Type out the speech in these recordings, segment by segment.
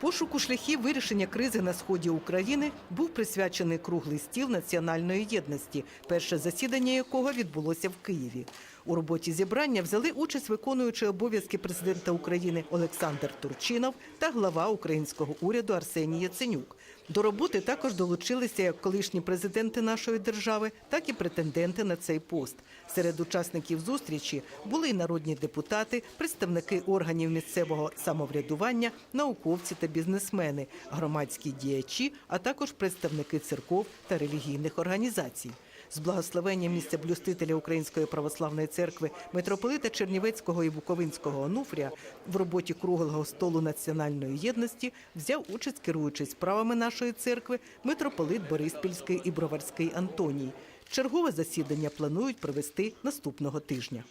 Пошуку шляхів вирішення кризи на сході України був присвячений круглий стіл національної єдності, перше засідання якого відбулося в Києві. У роботі зібрання взяли участь виконуючий обов'язки президента України Олександр Турчинов та глава українського уряду Арсеній Яценюк. До роботи також долучилися як колишні президенти нашої держави, так і претенденти на цей пост. Серед учасників зустрічі були й народні депутати, представники органів місцевого самоврядування, науковці та бізнесмени, громадські діячі, а також представники церков та релігійних організацій. З благословенням місця блюстителя Української православної церкви митрополита Чернівецького і Буковинського Онуфрія в роботі круглого столу національної єдності взяв участь, керуючись справами нашої церкви, митрополит Бориспільський і Броварський Антоній. Чергове засідання планують провести наступного тижня.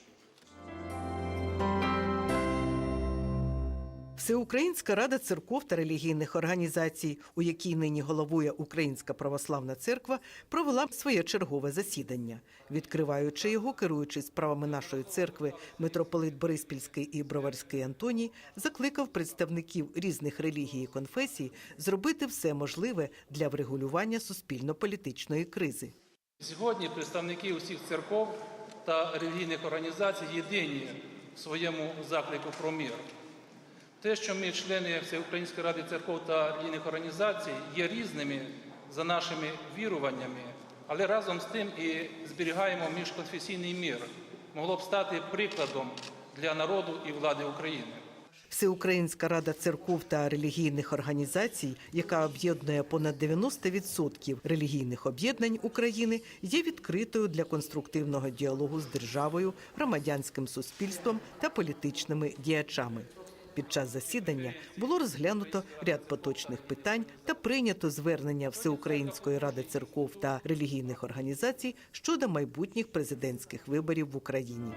Всеукраїнська рада церков та релігійних організацій, у якій нині головує Українська православна церква, провела своє чергове засідання. Відкриваючи його, керуючись справами нашої церкви, митрополит Бориспільський і Броварський Антоній закликав представників різних релігій і конфесій зробити все можливе для врегулювання суспільно-політичної кризи. Сьогодні представники усіх церков та релігійних організацій єдині в своєму заклику про мир. Те, що ми, члени Всеукраїнської ради церков та релігійних організацій, є різними за нашими віруваннями, але разом з тим і зберігаємо міжконфесійний мир, могло б стати прикладом для народу і влади України. Всеукраїнська рада церков та релігійних організацій, яка об'єднує понад 90% релігійних об'єднань України, є відкритою для конструктивного діалогу з державою, громадянським суспільством та політичними діячами. Під час засідання було розглянуто ряд поточних питань та прийнято звернення Всеукраїнської ради церков та релігійних організацій щодо майбутніх президентських виборів в Україні.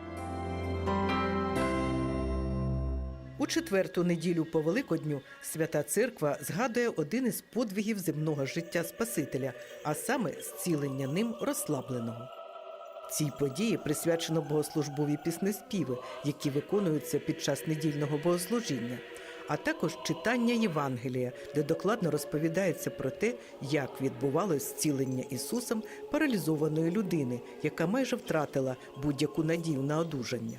У четверту неділю по Великодню Свята Церква згадує один із подвигів земного життя Спасителя, а саме зцілення ним розслабленого. Цій події присвячено богослужбові піснеспіви, які виконуються під час недільного богослужіння, а також читання Євангелія, де докладно розповідається про те, як відбувалось зцілення Ісусом паралізованої людини, яка майже втратила будь-яку надію на одужання.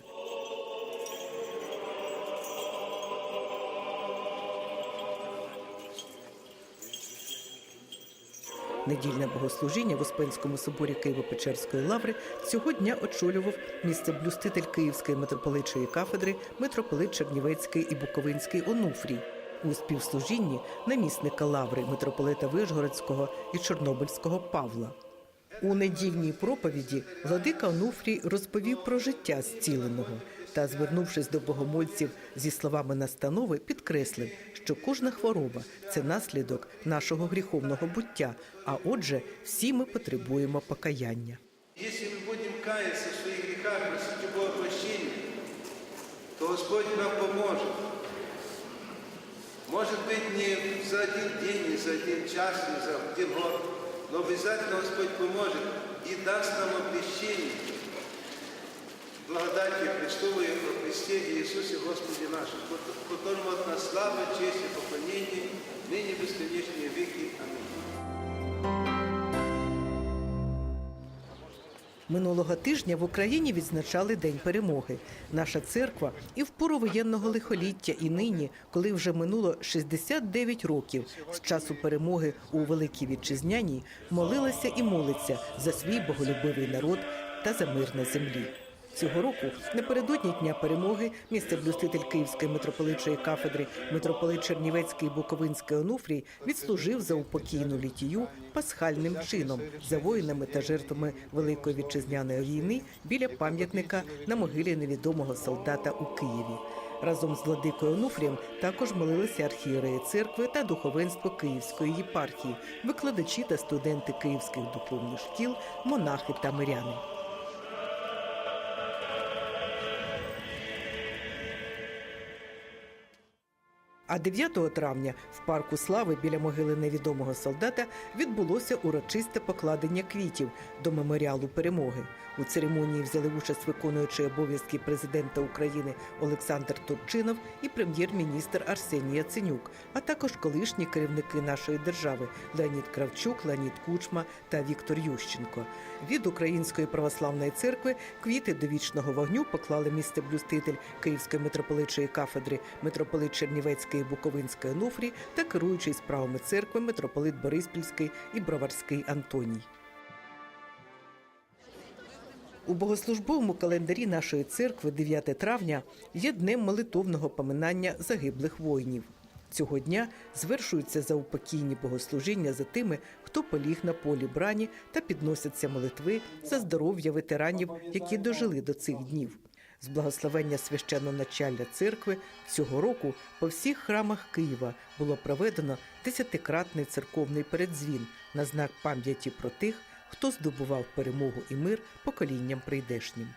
Недільне богослужіння в Успенському соборі Києво-Печерської лаври цього дня очолював місцеблюститель Київської митрополитчої кафедри митрополит Чернівецький і Буковинський Онуфрій. У співслужінні намісника лаври митрополита Вишгородського і Чорнобильського Павла. У недільній проповіді владика Онуфрій розповів про життя зціленого та, звернувшись до богомольців зі словами настанови, підкреслив, що кожна хвороба це наслідок нашого гріховного буття. А отже, всі ми потребуємо покаяння. Если мы будем каяться в своих грехах, просить у Бога прощения, то Господь нам поможет. Может быть, не за один день, не за один час, не за один год, но обязательно Господь поможет и даст нам облегчение благодати Христовой во Христе Иисусе Господе нашем, которому от нас слава, честь Минулого тижня в Україні відзначали День перемоги. Наша церква і в пору воєнного лихоліття, і нині, коли вже минуло 69 років з часу перемоги у Великій Вітчизняній, молилася і молиться за свій боголюбивий народ та за мир на землі. Цього року напередодні дня перемоги місцеблюститель Київської митрополитчої кафедри митрополит Чернівецький Буковинський Онуфрій відслужив за упокійну літію пасхальним чином за воїнами та жертвами Великої вітчизняної війни біля пам'ятника на могилі невідомого солдата у Києві. Разом з владикою Онуфрієм також молилися архієреї церкви та духовенство Київської єпархії, викладачі та студенти київських духовних шкіл, монахи та миряни. А 9 травня в парку слави біля могили невідомого солдата відбулося урочисте покладення квітів до меморіалу перемоги. У церемонії взяли участь виконуючий обов'язки президента України Олександр Турчинов і прем'єр-міністр Арсеній Яценюк, а також колишні керівники нашої держави Леонід Кравчук, Леонід Кучма та Віктор Ющенко. Від Української православної церкви квіти до вічного вогню поклали місцеблюститель Київської митрополитчої кафедри митрополит Чернівецький і Буковинський Онуфрій та керуючий справами церкви митрополит Бориспільський і Броварський Антоній. У богослужбовому календарі нашої церкви 9 травня є днем молитовного поминання загиблих воїнів. Цього дня звершуються заупокійні богослужіння за тими, хто поліг на полі брані та підносяться молитви за здоров'я ветеранів, які дожили до цих днів. З благословення священноначалля церкви цього року по всіх храмах Києва було проведено десятикратний церковний передзвін на знак пам'яті про тих, хто здобував перемогу і мир поколінням прийдешнім.